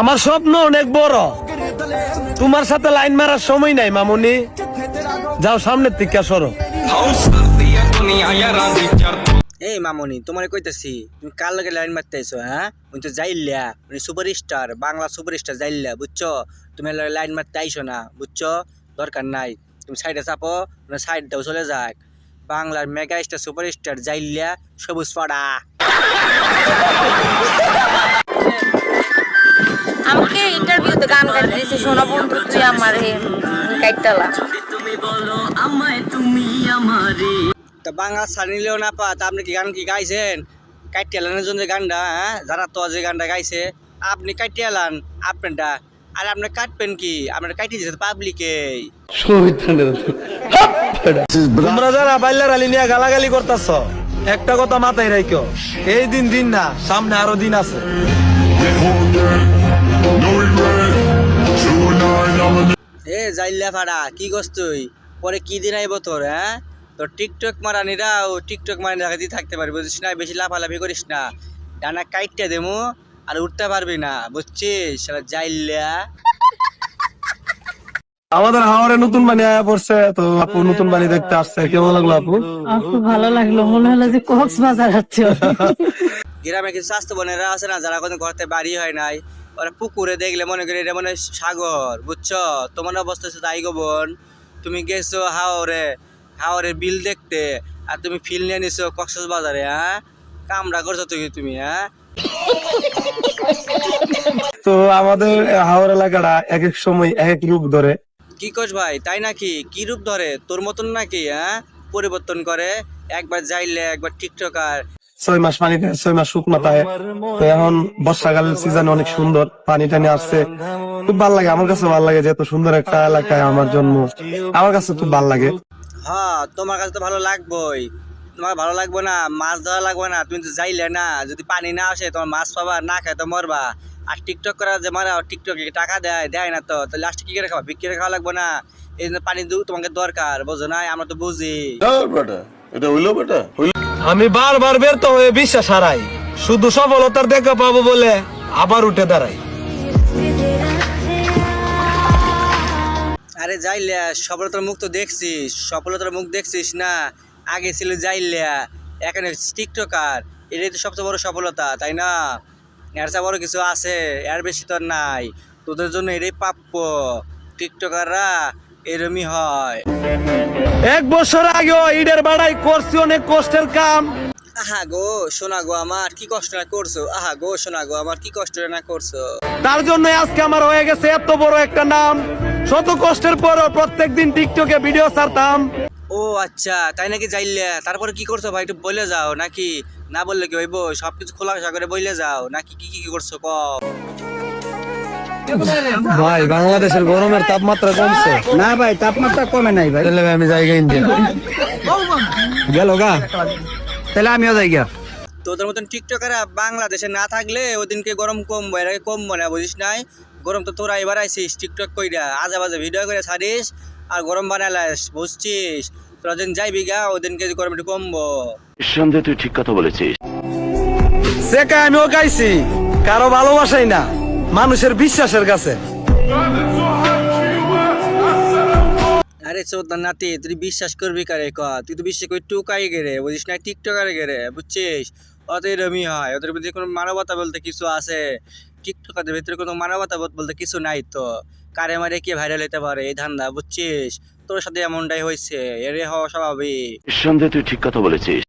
আমার স্বপ্ন অনেক বড়। তোমার সাথে লাইন মারার সময় নাই, মামুনি। যাও সামনের থেকে সরো। এই মামনি, তোমার কইতাছি, তুমি কার লগে লাইন মারতে আইছো হ্যাঁ? তুমি তো যাইলা মানে superstar Bangla superstar যাইলা বুঝছ? তুমি লাইন মারতে আইছো না, বুঝছ? দরকার নাই, তুমি সাইডে চাপো সাইড দাও, চলে যাক। বাংলার মেগা স্টার সুপার স্টার যাইলা সবুজ পাড়া। বন্ধু তুই আমার গাইটালা তা বাংলা ছাড়ি নিলেও না পা তা আপনি কি গান কি গাইছেন? কাইটে এলানের জন্য যে গানটা হ্যাঁ? যারা তো যে গানটা গাইছে আপনি কাইটে এলান আপনারটা আর আপনি কাটবেন কি? আপনার কাইটে দিয়েছে পাবলিকে। তোমরা যারা বাইলার আলী নিয়ে গালাগালি করতেছ একটা কথা মাথায় রাখো এই দিন দিন না সামনে আরও দিন আছে। এ যাইল্লা ফাড়া কি করছ তুই? পরে কি দিন আইব তোর হ্যাঁ? তোর টিকটক মারানিরা ও টিকটক মারানি জায়গাতেই থাকতে পারবি বুঝছিস না? বেশি লাফালাফি করিস না। ডানা কাইটটা দেমু আর উঠতে পারবি না বুঝছিস? শালা আমাদের হাওড়ে নতুন বাণী আয়া পড়ছে তো আপু নতুন বাণী দেখতে আসছে কেমন লাগল আপু? খুব ভালো লাগল মনে হলো যে কক্সবাজার যাচ্ছে। গ্রামে কিছু স্বাস্থ্য বোনেরা আছে না যারা কোনো ঘরতে বাড়ি হয় নাই ওরা পুকুরে দেখলে মনে করি এটা মনে হয় সাগর বুঝছ? তোমার অবস্থা হচ্ছে তাই গো বোন। তুমি গেছো হাওরে হাওরের বিল দেখতে আর তুমি ফিল নিয়ে নিছো কক্সবাজারে বাজারে হ্যাঁ? কামড়া করছ তুমি তুমি হ্যাঁ? তো আমাদের হাওড় এলাকাটা এক এক সময় এক এক রূপ ধরে। কি কোচ ভাই তাই নাকি? কি রূপ ধরে? তোর মতন নাকি হ্যাঁ? পরিবর্তন করে। একবার যাইলে একবার টিকটকার। ছয় মাস পানি দেয় ছয় মাস শুকনো পায়। তো এখন বর্ষাকাল সিজন অনেক সুন্দর পানি টানি আসছে। খুব ভালো লাগে আমার কাছে ভালো লাগে যে এত সুন্দর একটা এলাকায় আমার জন্ম। আমার কাছে খুব ভালো লাগে। হ্যাঁ তোমার কাছে তো ভালো লাগবেই। তোমার ভালো লাগবে না মাছ ধরা লাগবে না তুমি তো যাইলে না। যদি পানি না আসে তোমার মাছ পাবা না খায় তো মরবা। আর টিকটক করা যে মারা টিকটকে টাকা দেয় দেয় না তো। তো লাস্টে কি করে খাবা? বিক্রি করে খাওয়া লাগবে না। এই জন্য পানি তোমাকে দরকার বোঝো না আমরা তো বুঝি। এটা হইল বেটা। আমি বারবার ব্যর্থ হয়ে বিশ্বাস হারাই। শুধু সফলতার দেখা পাবো বলে আবার উঠে দাঁড়াই। আরে যাইলে, সফলতার মুখ তো দেখছিস। সফলতার মুখ দেখছিস না? আগে ছিল যাইলিয়া এখানে টিকটকার। এটাই তো সবচেয়ে বড় সফলতা, তাই না? এর চেয়ে বড় কিছু আছে, এর বেশি তো নাই। তোদের জন্য এটাই প্রাপ্য। টিকটকাররা এরমই হয়। এক বছর আগেও ইডের বাড়াই করছি অনেক কষ্টের কাম। আহা গো শোনা গো আমার কি কষ্ট না করছ? আহা গো শোনা গো আমার কি কষ্ট না করছ? তার জন্য আজকে আমার হয়ে গেছে এত বড় একটা নাম। শত কষ্টের পরও প্রত্যেকদিন টিকটকে ভিডিও ছাড়তাম। ও আচ্ছা তাই নাকি যাইলে? তারপরে কি করছ ভাই একটু বলে যাও নাকি? না বললে কি হইব? সবকিছু খোলাসা করে বলে যাও নাকি কি কি কি করছ ক ভাই বাংলাদেশের গরমের তাপমাত্রা কমছে। না ভাই তাপমাত্রা কমে নাই ভাই। তাহলে আমি জায়গা ইন্ডিয়া। গেল গা। তাহলে আমিও যাই গিয়া। তোদের মতন টিকটকাররা বাংলাদেশে না থাকলে ওদিনকে গরম কমবো এর আগে কমবো না বুঝিস নাই? গরম তো তোরা এবার আইসিস টিকটক কইরা আজে বাজে ভিডিও করে ছাড়িস আর গরম বানালাস বুঝছিস? তোরা দিন যাইবি গা ওদিনকে গরম একটু কমবো। নিঃসন্দেহে তুই ঠিক কথা বলেছিস। সে সেকা আমিও গাইছি কারও ভালোবাসাই না। মানুষের বিশ্বাসের কাছে। আরে চোদ্দার নাতি তুই বিশ্বাস করবি কারে ক? তুই তো বিশ্বাস করি টুকাই গেরে বুঝিস না টিকটকারে গেরে বুঝছিস? অত এরমই হয় ওদের ভিতরে কোনো মানবতা বলতে কিছু আছে? টিকটকারদের ভিতরে কোনো মানবতা বোধ বলতে কিছু নাই তো? কারে মারে কে ভাইরাল হতে পারে এই ধান্দা বুঝছিস? তোর সাথে এমনটাই হয়েছে এরে হওয়া স্বাভাবিক নিঃসন্দেহে তুই ঠিক কথা বলেছিস।